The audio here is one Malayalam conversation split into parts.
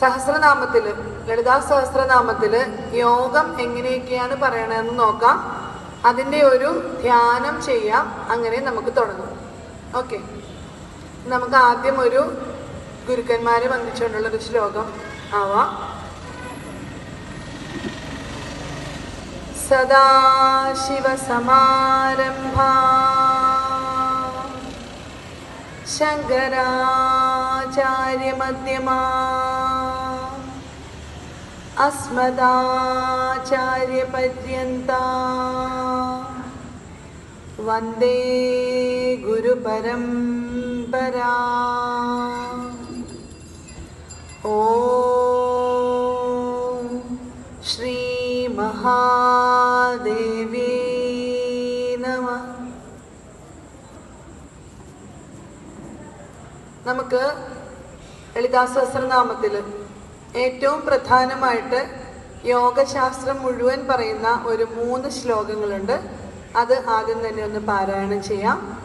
സഹസ്രനാമത്തിൽ ലളിതാ സഹസ്രനാമത്തിൽ യോഗം എങ്ങനെയൊക്കെയാണ് പറയണതെന്ന് നോക്കാം. അതിന്റെ ഒരു ധ്യാനം ചെയ്യാം. അങ്ങനെ നമുക്ക് തുടങ്ങാം. ഓക്കെ. നമുക്ക് ആദ്യം ഒരു ഗുരുക്കന്മാരെ വന്നിച്ചുകൊണ്ടുള്ളൊരു ശ്ലോകം ആവാം. സദാശിവസമാരംഭാ ശങ്കരാചാര്യമധ്യമാ അസ്മദാചാര്യപര്യന്താ വന്ദേ ഗുരുപരംപരാ ഓം ശ്രീ മഹാദേവി നമ. നമുക്ക് ലളിതാ സഹസ്രനാമത്തിൽ ഏറ്റവും പ്രധാനമായിട്ട് യോഗശാസ്ത്രം മുഴുവൻ പറയുന്ന ഒരു മൂന്ന് ശ്ലോകങ്ങളുണ്ട്. അത് ആദ്യം തന്നെ ഒന്ന് പാരായണം ചെയ്യാം.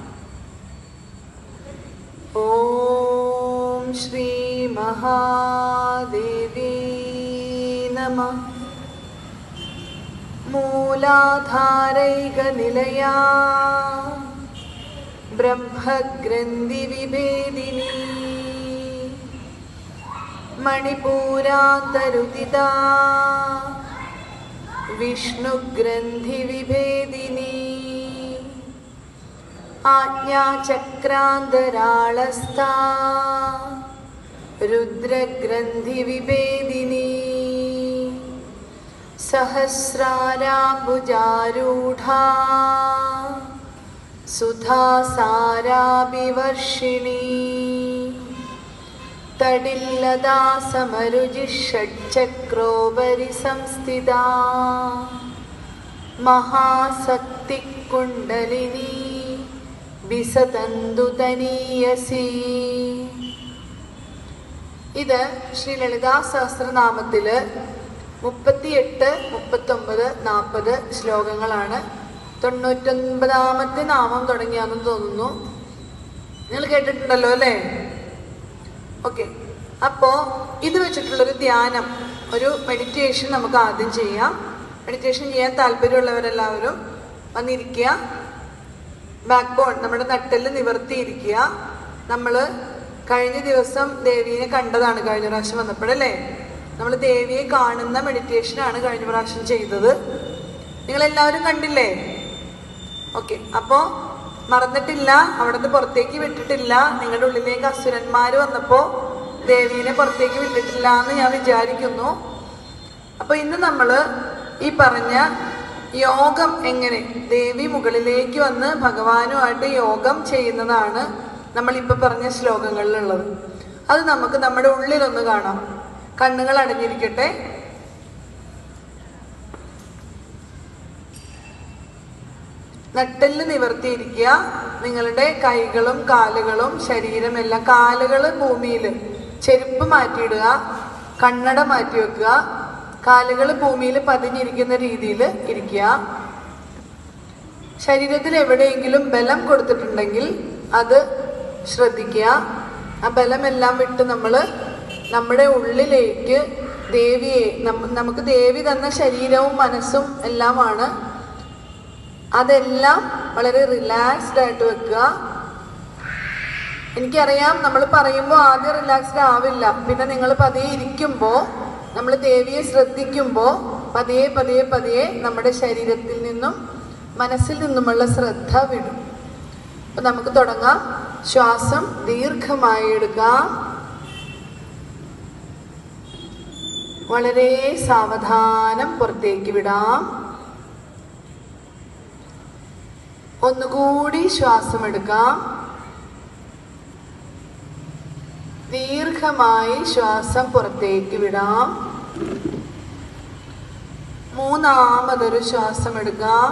ഓം ശ്രീ മഹാദേവി നമ. മൂലാധാരൈക നിലയാ. ബ്രഹ്മഗ്രന്ഥിവിഭേദിനീ मणिपूरान्तरुदिता विष्णुग्रन्थिविभेदिनी आज्ञाचक्रान्तराळस्था रुद्रग्रन्थिविभेदिनी सहस्राराम्बुजारूढा सुधासाराभिवर्षिणी तडिल्लदा समरुजिषट्चक्रोपरि संस्थिता महाशक्तिकुण्डलिनी വിസതന്തുതനീയസി ഇത് ശ്രീ ലളിതാ സഹസ്രനാമത്തില് മുപ്പത്തിയെട്ട് മുപ്പത്തൊമ്പത് നാൽപ്പത് ശ്ലോകങ്ങളാണ് തൊണ്ണൂറ്റൊൻപതാമത്തെ നാമം തുടങ്ങിയാണെന്ന് തോന്നുന്നു നിങ്ങൾ കേട്ടിട്ടുണ്ടല്ലോ അല്ലേ ഓക്കെ അപ്പോൾ ഇത് വെച്ചിട്ടുള്ളൊരു ധ്യാനം ഒരു മെഡിറ്റേഷൻ നമുക്ക് ആദ്യം ചെയ്യാം. മെഡിറ്റേഷൻ ചെയ്യാൻ താല്പര്യമുള്ളവരെല്ലാവരും വന്നിരിക്കുക. ബാക്ക് ബോൺ നമ്മുടെ നട്ടെല്ല് നിവർത്തിയിരിക്കുക. നമ്മൾ കഴിഞ്ഞ ദിവസം ദേവീനെ കണ്ടതാണ് കഴിഞ്ഞ പ്രാവശ്യം വന്നപ്പോഴല്ലേ? നമ്മൾ ദേവിയെ കാണുന്ന മെഡിറ്റേഷനാണ് കഴിഞ്ഞ പ്രാവശ്യം ചെയ്തത്. നിങ്ങളെല്ലാവരും കണ്ടില്ലേ? ഓക്കെ അപ്പോൾ മറന്നിട്ടില്ല അവിടുന്ന് പുറത്തേക്ക് വിട്ടിട്ടില്ല. നിങ്ങളുടെ ഉള്ളിലേക്ക് അസുരന്മാർ വന്നപ്പോൾ ദേവീനെ പുറത്തേക്ക് വിട്ടിട്ടില്ല എന്ന് ഞാൻ വിചാരിക്കുന്നു. അപ്പോൾ ഇന്ന് നമ്മൾ ഈ പറഞ്ഞ യോഗം എങ്ങനെ? ദേവി മുകളിലേക്ക് വന്ന് ഭഗവാനുമായിട്ട് യോഗം ചെയ്യുന്നതാണ് നമ്മളിപ്പോൾ പറഞ്ഞ ശ്ലോകങ്ങളിലുള്ളത്. അത് നമുക്ക് നമ്മുടെ ഉള്ളിലൊന്ന് കാണാം. കണ്ണുകൾ അടഞ്ഞിരിക്കട്ടെ. നട്ടെല്ല് നിവർത്തിയിരിക്കുക. നിങ്ങളുടെ കൈകളും കാലുകളും ശരീരം എല്ലാം കാലുകൾ ഭൂമിയിൽ ചെരുപ്പ് മാറ്റിയിടുക. കണ്ണട മാറ്റി വെക്കുക. കാലുകൾ ഭൂമിയിൽ പതിഞ്ഞിരിക്കുന്ന രീതിയിൽ ഇരിക്കുക. ശരീരത്തിൽ എവിടെയെങ്കിലും ബലം കൊടുത്തിട്ടുണ്ടെങ്കിൽ അത് ശ്രദ്ധിക്കുക. ആ ബലമെല്ലാം വിട്ട് നമ്മൾ നമ്മുടെ ഉള്ളിലേക്ക് ദേവിയെ നമുക്ക് ദേവി തന്ന ശരീരവും മനസ്സും എല്ലാമാണ് അതെല്ലാം വളരെ റിലാക്സ്ഡ് ആയിട്ട് വെക്കുക. എനിക്കറിയാം നമ്മൾ പറയുമ്പോൾ ആദ്യം റിലാക്സ്ഡ് ആവില്ല. പിന്നെ നിങ്ങൾ പതിയെ ഇരിക്കുമ്പോൾ നമ്മൾ ദേവിയെ ശ്രദ്ധിക്കുമ്പോൾ പതിയെ പതിയെ പതിയെ നമ്മുടെ ശരീരത്തിൽ നിന്നും മനസ്സിൽ നിന്നുമുള്ള ശ്രദ്ധ വിടും. അപ്പം നമുക്ക് തുടങ്ങാം. ശ്വാസം ദീർഘമായി എടുക്കാം വളരെ സാവധാനം പുറത്തേക്ക് വിടാം. ഒന്നുകൂടി ശ്വാസം എടുക്കാം ദീർഘമായി ശ്വാസം പുറത്തേക്ക് വിടാം. മൂന്നാമതൊരു ശ്വാസം എടുക്കാം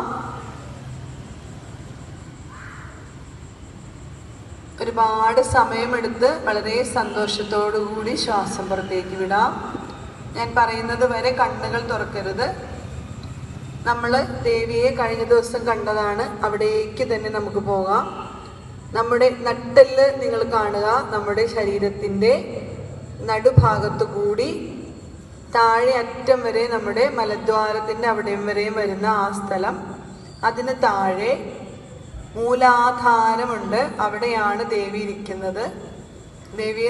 ഒരുപാട് സമയമെടുത്ത് വളരെ സന്തോഷത്തോടു കൂടി ശ്വാസം പുറത്തേക്ക് വിടാം. ഞാൻ പറയുന്നത് വരെ കണ്ണുകൾ തുറക്കരുത്. നമ്മൾ ദേവിയെ കഴിഞ്ഞ ദിവസം കണ്ടതാണ്. അവിടേക്ക് തന്നെ നമുക്ക് പോകാം. നമ്മുടെ നട്ടെല്ല് നിങ്ങൾ കാണുക. നമ്മുടെ ശരീരത്തിന്റെ നടുഭാഗത്തു കൂടി താഴെ അറ്റം വരെ നമ്മുടെ മലദ്വാരത്തിന്റെ അവിടെയും വരെയും വരുന്ന ആ സ്ഥലം. അതിന് താഴെ മൂലാധാരമുണ്ട്. അവിടെയാണ് ദേവി ഇരിക്കുന്നത്. ദേവിയെ